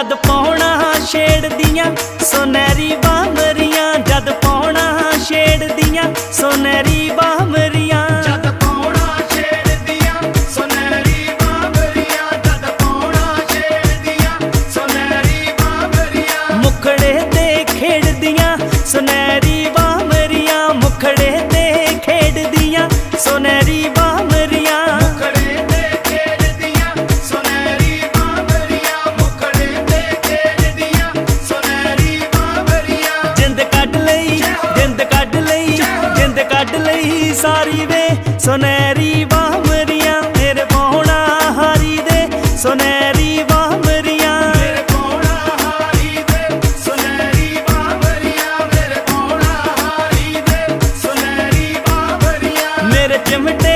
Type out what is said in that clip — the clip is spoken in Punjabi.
ਜਦ ਪੌਣਾ ਛੇੜਦੀਆਂ ਸੁਨਹਿਰੀ ਬਾਮਰੀਆਂ ਜਦ ਪੌਣਾ ਛੇੜਦੀਆਂ ਸੁਨਹਿਰੀ ਬਾਮਰੀਆਂ ਜਦ ਪੌਣਾ ਛੇੜਦੀਆਂ ਸੁਨਹਿਰੀ ਬਾਬਰੀਆਂ ਜਦ ਪੌਣਾ ਛੇੜਦੀਆਂ ਸੁਨਹਿਰੀ ਬਾਬਰੀਆਂ ਮੁਖੜੇ ਤੇ ਖੇਡਦੀਆਂ ਸੁਨਹਿਰੀ ਤੇਰੀ ਸਾਰੀ ਦੇ ਸੁਨਹਿਰੀ ਬਾਹਮਰੀਆਂ ਮੇਰੇ ਪੌਣਾ ਹਾਰੀ ਦੇ ਸੁਨਹਿਰੀ ਬਾਹਮਰੀਆਂ। ਮੇਰੇ ਪੌਣਾ ਹਾਰੀ ਦੇ ਸੁਨਹਿਰੀ ਬਾਹਮਰੀਆਂ ਮੇਰੇ ਪੌਣਾ ਹਾਰੀ ਦੇ ਸੁਨਹਿਰੀ ਬਾਹਮਰੀਆਂ। ਮੇਰੇ ਚਮਟੇ